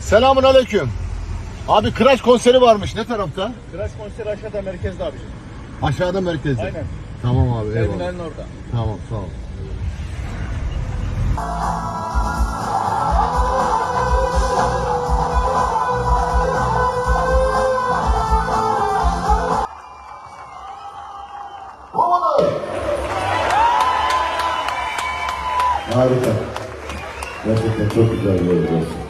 Selamun aleyküm. Abi Kıraç konseri varmış. Ne tarafta? Kıraç konseri aşağıda merkezde abicim. Aşağıda merkezde. Aynen. Tamam abi eyvallah. Terminalin orada. Tamam sağ ol. Harika. Gerçekten çok güzel bir. Oysa